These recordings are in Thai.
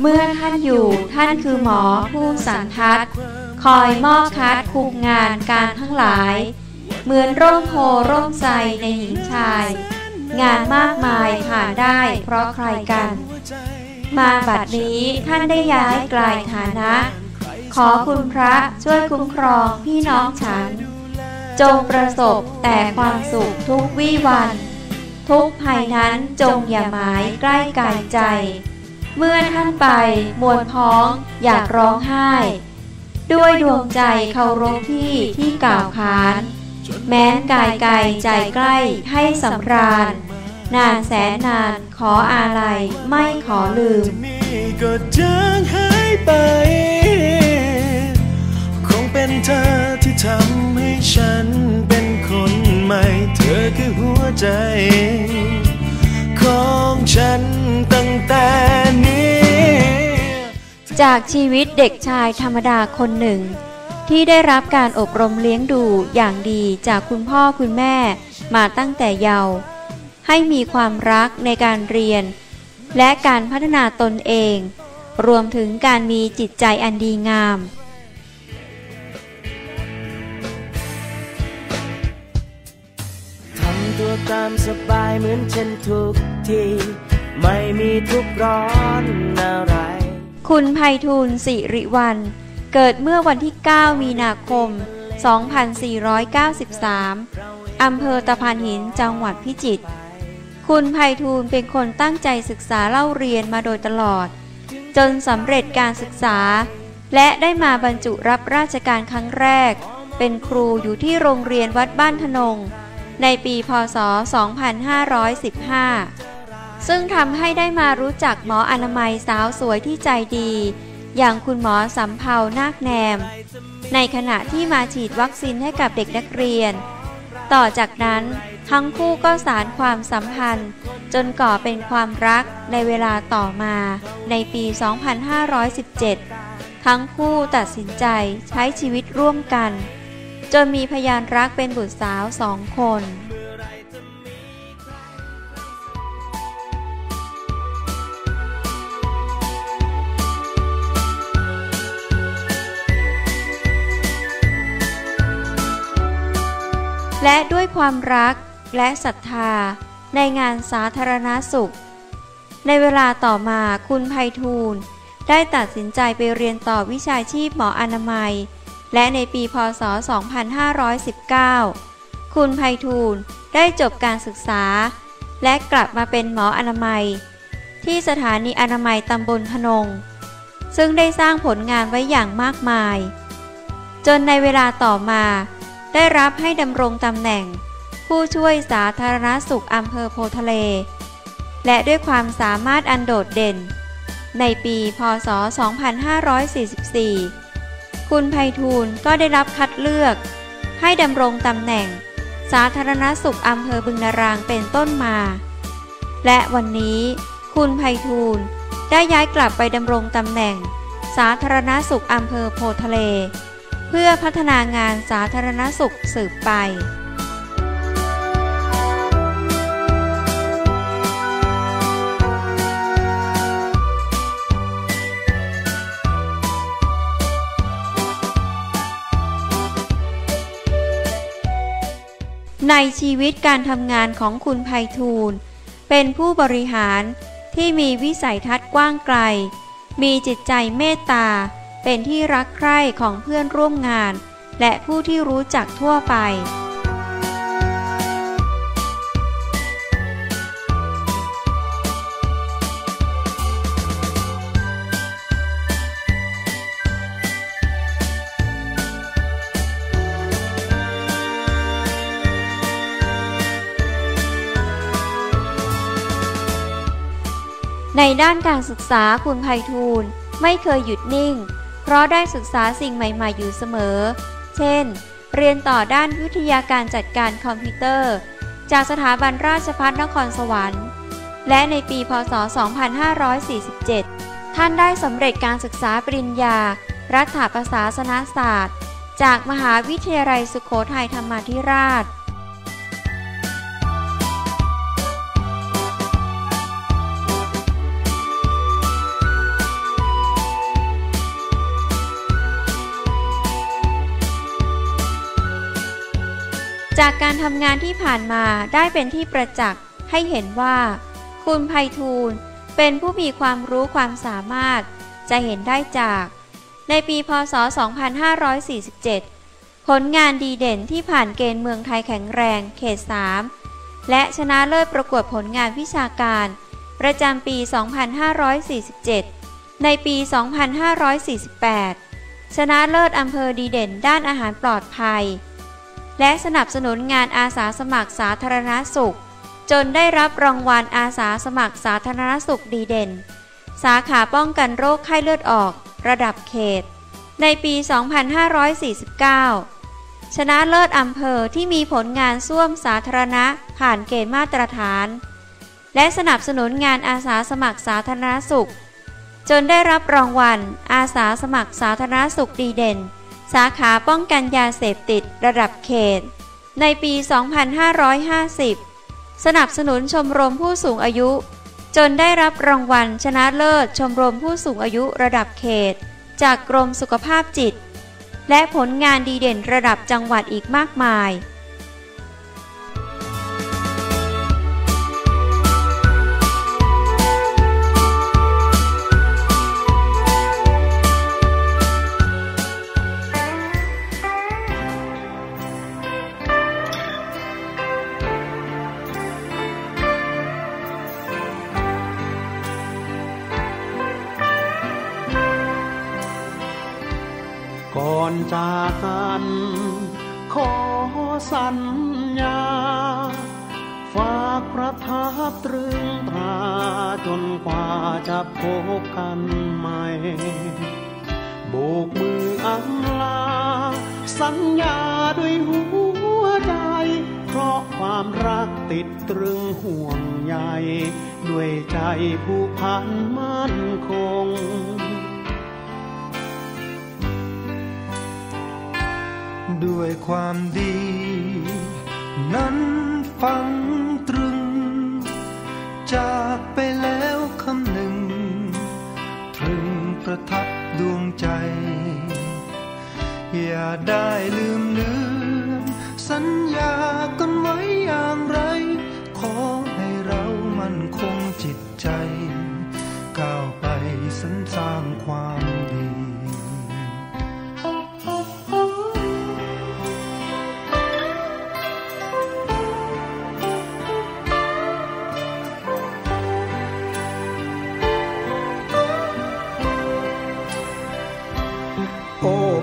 เมื่อท่านอยู่ท่านคือหมอผู้สันทัดคอยมอบคัดคุมงานการทั้งหลาย เหมือนร่มโพร่มใสในหญิงชาย งานมากมายผ่านได้เพราะใครกัน มาบัดนี้ท่านได้ย้ายกลายฐานะ ขอคุณพระช่วยคุ้มครองพี่น้องฉัน จงประสบแต่ความสุขทุกวี่วัน ทุกภัยนั้นจงอย่าหมายใกล้กายใจ เมื่อท่านไปมวลพ้องอยากร้องไห้ ด้วยดวงใจเคารพพี่ที่กล่าวขาน แม้นกายไกลใจใกล้ให้สำราญ นานแสนนานขออาลัยไม่ขอลืมก็จางหายไป คงเป็นเธอที่ทำให้ฉันเป็นคนใหม่ เธอคือหัวใจ ของฉันตั้งแต่นี้ จากชีวิตเด็กชายธรรมดาคนหนึ่ง ที่ได้รับการอบรมเลี้ยงดูอย่างดีจากคุณพ่อคุณแม่มาตั้งแต่เยาว์ให้มีความรักในการเรียน และการพัฒนาตนเอง รวมถึงการมีจิตใจอันดีงาม ตัวตามสบายเหมือนเช่นทุกที ไม่มีทุกร้อนอะไร คุณไพฑูรย์สิริวัลเกิดเมื่อวันที่ 9 มีนาคม 2493 อำเภอตะพานหินจังหวัดพิจิตร คุณไพฑูรย์เป็นคนตั้งใจศึกษาเล่าเรียนมาโดยตลอด จนสำเร็จการศึกษา และได้มาบรรจุรับราชการครั้งแรก เป็นครูอยู่ที่โรงเรียนวัดบ้านทนง ในปีพศ 2515 ซึ่งทำให้ได้มารู้จักหมออนามัยสาวสวยที่ใจดี อย่างคุณหมอสำเภานาคแนม ในขณะที่มาฉีดวัคซีนให้กับเด็กนักเรียน ต่อจากนั้นทั้งคู่ก็สารความสัมพันธ์ จนก่อเป็นความรักในเวลาต่อมาในปี 2517 ทั้งคู่ตัดสินใจใช้ชีวิตร่วมกัน จนมีพยานรักเป็นบุตรสาวสองคนและด้วยความรักและศรัทธาในงานสาธารณสุข ในเวลาต่อมาคุณไพฑูรย์ได้ตัดสินใจไปเรียนต่อวิชาชีพหมออนามัย และในปีพศ 2519 คุณไพฑูรย์ได้จบการศึกษา และกลับมาเป็นหมออนามัย ที่สถานีอนามัยตำบลพนง ซึ่งได้สร้างผลงานไว้อย่างมากมาย จนในเวลาต่อมา ได้รับให้ดำรงตำแหน่ง ผู้ช่วยสาธารณสุขอำเภอโพทะเล และด้วยความสามารถอันโดดเด่น ในปี พศ 2544 คุณไพฑูรย์ก็ได้รับคัดเลือก ให้ดำรงตำแหน่ง สาธารณสุขอำเภอบึงนารางเป็นต้นมา และวันนี้คุณไพฑูรย์ได้ย้ายกลับไปดำรงตำแหน่ง สาธารณสุขอำเภอโพทะเล เพื่อพัฒนางานสาธารณสุขสืบไป ในชีวิตการทำงานของคุณไพฑูรย์เป็นผู้บริหารที่มีวิสัยทัศน์กว้างไกล มีจิตใจเมตตา เป็นที่รักใคร่ของเพื่อนร่วมงาน และผู้ที่รู้จักทั่วไป ในด้านการศึกษาคุณไพฑูรย์ไม่เคยหยุดนิ่ง เพราะได้ศึกษาสิ่งใหม่ ๆ อยู่เสมอ เช่น เรียนต่อด้านวิทยาการจัดการคอมพิวเตอร์ จากสถาบันราชภัฏนครสวรรค์ และในปี พศ 2547 ท่านได้สำเร็จการศึกษาปริญญา รัฐประศาสนศาสตร์ จากมหาวิทยาลัยสุโขทัยธรรมาธิราช จากการทำงานที่ผ่านมาได้เป็นที่ประจักษ์ให้เห็นว่า คุณไพฑูรย์เป็นผู้มีความรู้ความสามารถ จะเห็นได้จาก ในปีพศ 2547 ผลงานดีเด่นที่ผ่านเกณฑ์เมืองไทยแข็งแรงเขต 3 และชนะเลิศประกวดผลงานวิชาการ ประจำปี 2547 ในปี 2548 ชนะเลิศอำเภอดีเด่นด้านอาหารปลอดภัย และสนับสนุนงานอาสาสมัครสาธารณสุข จนได้รับรางวัลอาสาสมัครสาธารณสุขดีเด่น สาขาป้องกันโรคไข้เลือดออก ระดับเขต ในปี 2549 ชนะเลิศอำเภอที่มีผลงานส้วมสาธารณะผ่านเกณฑ์มาตรฐาน และสนับสนุนงานอาสาสมัครสาธารณสุข จนได้รับรางวัลอาสาสมัครสาธารณสุขดีเด่น สาขาป้องกันยาเสพติดระดับเขต ในปี 2550 สนับสนุนชมรมผู้สูงอายุ จนได้รับรางวัลชนะเลิศชมรมผู้สูงอายุระดับเขต จากกรมสุขภาพจิต และผลงานดีเด่นระดับจังหวัดอีกมากมาย จากกัน ขอสัญญา ฝากประทับตรึงตราจนกว่าจะพบกันใหม่โบกมืออำลา สัญญาด้วยหัวใจ เพราะความรักติดตรึงห่วงใยด้วยใจผู้พันมั่นคง ยความดี นั้นฟังตรึง จากไปแล้วคำหนึ่งตรึงประทับดวงใจ อย่าได้ลืมเลือนสัญญากันไว้อย่างไร ขอให้เรามันคงจิตใจ ก้าวไปสรรสร้างความ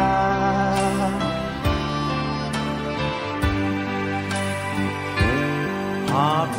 า